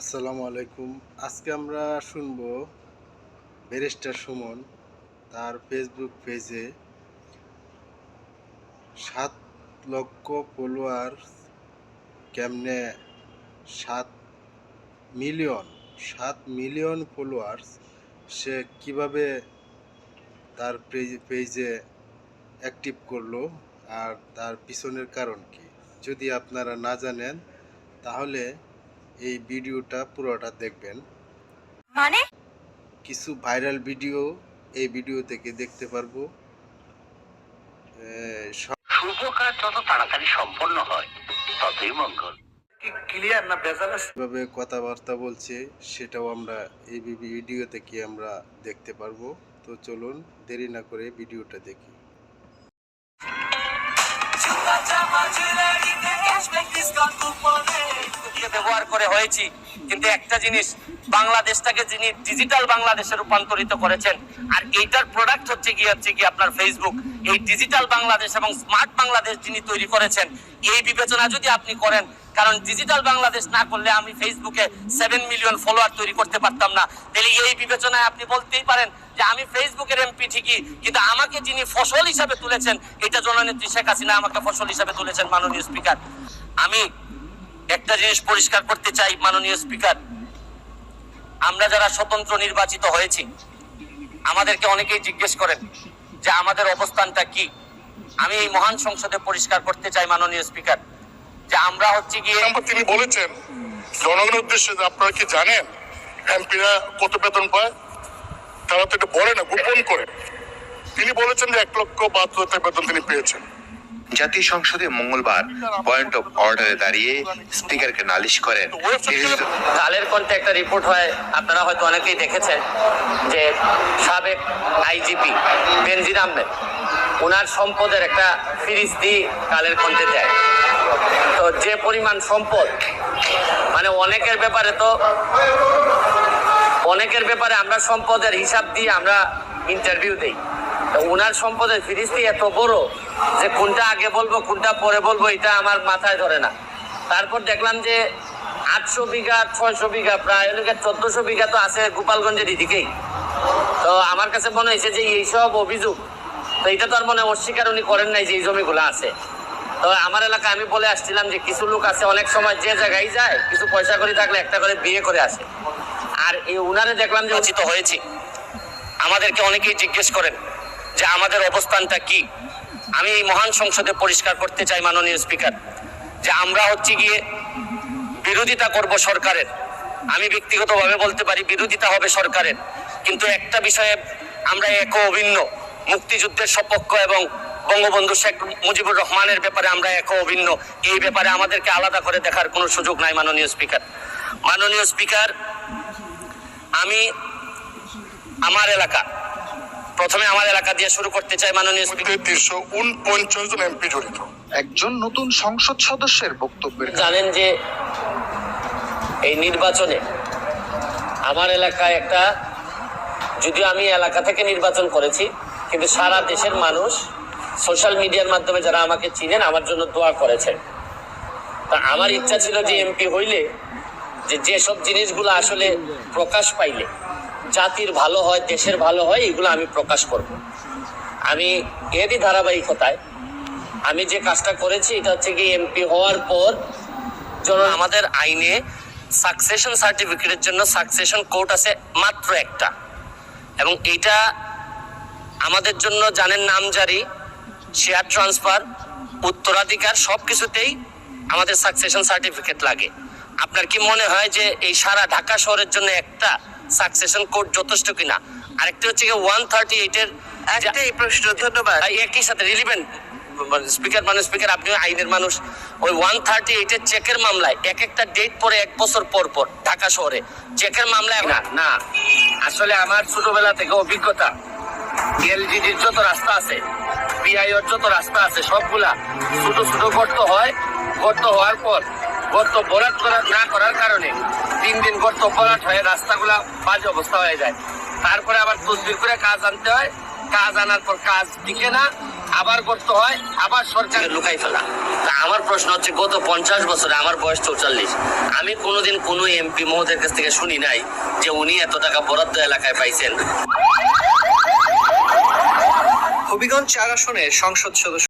আসসালামু আলাইকুম। আজকে আমরা শুনব ব্যারিস্টার সুমন তার ফেসবুক পেজে সাত লক্ষ ফলোয়ার কেমনে সাত মিলিয়ন সাত মিলিয়ন ফলোয়ার্স সে কীভাবে তার পেজে অ্যাক্টিভ করল আর তার পিছনের কারণ কি? যদি আপনারা না জানেন, তাহলে এই ভিডিওটা পুরোটা দেখবেন। মানে? কিছু ভাইরাল ভিডিও এই ভিডিও থেকে দেখতে পারব। শুভ কাজ যত তাড়াতাড়ি সম্পন্ন হয় ততই মঙ্গল। ক্লিয়ার না ভেজাল কীভাবে কথাবার্তা বলছে সেটাও আমরা এই ভিডিও থেকে আমরা দেখতে পারব। তো চলুন দেরি না করে ভিডিওটা দেখি। করে হয়েছি। কিন্তু একটা জিনিস, বাংলাদেশটাকে যিনি ডিজিটাল বাংলাদেশে রূপান্তরিত করেছেন, আর এইটার প্রোডাক্ট হচ্ছে কি হচ্ছে কি আপনার ফেসবুক এই ডিজিটাল বাংলাদেশ এবং স্মার্ট বাংলাদেশ যিনি তৈরি করেছেন, এই বিবেচনা যদি আপনি করেন, কারণ ডিজিটাল বাংলাদেশ না করলে আমি ফেসবুকে সেভেন মিলিয়ন ফলোয়ার তৈরি করতে পারতাম না। তাহলে এই বিবেচনায় আপনি বলতেই পারেন যে আমি ফেসবুকের এমপি ঠিকই, কিন্তু আমাকে যিনি ফসল হিসাবে তুলেছেন, এটা জননেত্রী শেখ হাসিনা আমাকে ফসল হিসাবে তুলেছেন, মাননীয় স্পিকার আমি একটা জিনিস পরিষ্কার করতে চাই, মাননীয় স্পিকার। আমরা যারা স্বতন্ত্র নির্বাচিত হয়েছি, আমাদেরকে অনেকেই জিজ্ঞেস করেন যে আমাদের অবস্থানটা কি। আমি এই মহান সংসদে পরিষ্কার করতে চাই, মাননীয় স্পিকার, যে আমরা হচ্ছে গিয়ে তিনি বলেছেন, জনগণের উদ্দেশ্যে আপনারা কি জানেন, এমপিরা কত বেতন পায়? তারা তো এটা বলে না, গোপন করে। তিনি বলেছেন যে এক লক্ষ বাহাত্তর বেতন তিনি পেয়েছেন। জাতীয় সংসদে মঙ্গলবার পয়েন্ট অফ অর্ডারে দাঁড়িয়ে স্পিকারকে নালিশ করেন। কালের কণ্ঠে একটা রিপোর্ট হয়, আপনারা হয়তো অনেকেই দেখেছেন, যে সাবেক আইজিপি বেনজির আহমেদ ওনার সম্পদের একটা ফিরিস্তি কালের কণ্ঠে দেয়। তো যে পরিমাণ সম্পদ মানে অনেকের ব্যাপারে তো অনেকের ব্যাপারে আমরা সম্পদের হিসাব দিয়ে আমরা ইন্টারভিউ দেই। ওনার সম্পদের ফিরিস্তি এত বড় যে কোনটা আগে বলব কোনটা পরে বলব, এটা আমার মাথায় ধরে না। তারপর দেখলাম যে আটশো বিঘা, ছয়শো বিঘা, প্রায় চোদ্দশো বিঘা তো আছে গোপালগঞ্জের এদিকেই। তো আমার কাছে মনে হয়েছে যে এইসব অভিযোগ, তো এটা তো আর মনে অস্বীকার উনি করেন নাই যে এই জমিগুলো আছে। তো আমার এলাকায় আমি বলে আসছিলাম যে কিছু লোক আছে, অনেক সময় যে জায়গায় যায়, কিছু পয়সা করে থাকলে একটা করে বিয়ে করে আসে। আর এই উনারে দেখলাম যে উচিত হয়েছি। আমাদেরকে অনেকেই জিজ্ঞেস করেন যে আমাদের অবস্থানটা কি? আমি এই মহান সংসদে পরিষ্কার করতে চাই মাননীয় স্পিকার, যে আমরা হচ্ছে গিয়ে বিরোধিতা করব সরকারের। আমি ব্যক্তিগতভাবে বলতে পারি বিরোধিতা হবে সরকারের। কিন্তু একটা বিষয়ে আমরা এক অভিন্ন, মুক্তিযুদ্ধের সপক্ষ এবং বঙ্গবন্ধু শেখ মুজিবুর রহমানের ব্যাপারে আমরা এক অভিন্ন। এই ব্যাপারে আমাদেরকে আলাদা করে দেখার কোনো সুযোগ নাই মাননীয় স্পিকার। মাননীয় স্পিকার, আমি আমার এলাকা প্রথমে আমার এলাকা দিয়ে শুরু করতে চাই মাননীয় স্পিকার। তিনশো উনপঞ্চাশ জন এমপি জড়িত। একজন নতুন সংসদ সদস্যের বক্তব্যের জানেন যে এই নির্বাচনে আমার এলাকায় একটা যদিও আমি এলাকা থেকে নির্বাচন করেছি কিন্তু সারা দেশের মানুষ সোশ্যাল মিডিয়ার মাধ্যমে যারা আমাকে চিনেন আমার জন্য দোয়া করেছেন। তা আমার ইচ্ছা ছিল যে এমপি হইলে যে যেসব জিনিসগুলো আসলে প্রকাশ পাইলে জাতির ভালো হয়, দেশের ভালো হয়, এগুলো আমি প্রকাশ করব। আমি এরই ধারাবাহিকতায় আমি যে কাজটা করেছি, এটা হচ্ছে কি এমপি হওয়ার পর আমাদের আইনে সাকসেশন সার্টিফিকেটের জন্য সাকসেশন কোর্ট আছে মাত্র একটা। এবং এইটা আমাদের জন্য জানেন নামজারি শেয়ার ট্রান্সফার উত্তরাধিকার সব কিছুতেই আমাদের সাকসেশন সার্টিফিকেট লাগে। আপনার কি মনে হয় যে এই সারা ঢাকা শহরের জন্য একটা সাকসেশন কোড যথেষ্ট কিনা। আরেকটা হচ্ছে কি ওয়ান থার্টি এইটের একটাই প্রশ্ন ধন্যবাদ। একই সাথে রিলিভেন্ট স্পিকার মানে স্পিকার আপনি আইনের মানুষ। ওই ওয়ান থার্টি এইটের চেকের মামলায় এক একটা ডেট পরে এক বছর পর পর ঢাকা শহরে। চেকের মামলায় না না। আসলে আমার ছোটবেলা থেকে অভিজ্ঞতা এলজিডির যত রাস্তা আছে পিআইওর যত রাস্তা আছে সবগুলা ছোট ছোট গর্ত হয় গর্ত হওয়ার পর গর্ত ভরাট করা না করার কারণে তিন দিন গর্ত ভরাট হয়ে রাস্তাগুলা বাজে অবস্থা হয়ে যায়। তারপরে আবার তসবির করে কাজ আনতে হয়। কাজ আনার পর কাজ টিকে না আবার করতে হয় আবার সরকারের লুকাই ফেলা। তা আমার প্রশ্ন হচ্ছে গত পঞ্চাশ বছরে আমার বয়স চৌচল্লিশ। আমি কোনোদিন কোনো এমপি মহোদয়ের কাছ থেকে শুনি নাই যে উনি এত টাকা বরাদ্দ এলাকায় পাইছেন। হবিগঞ্জ চার আসনের সংসদ সদস্য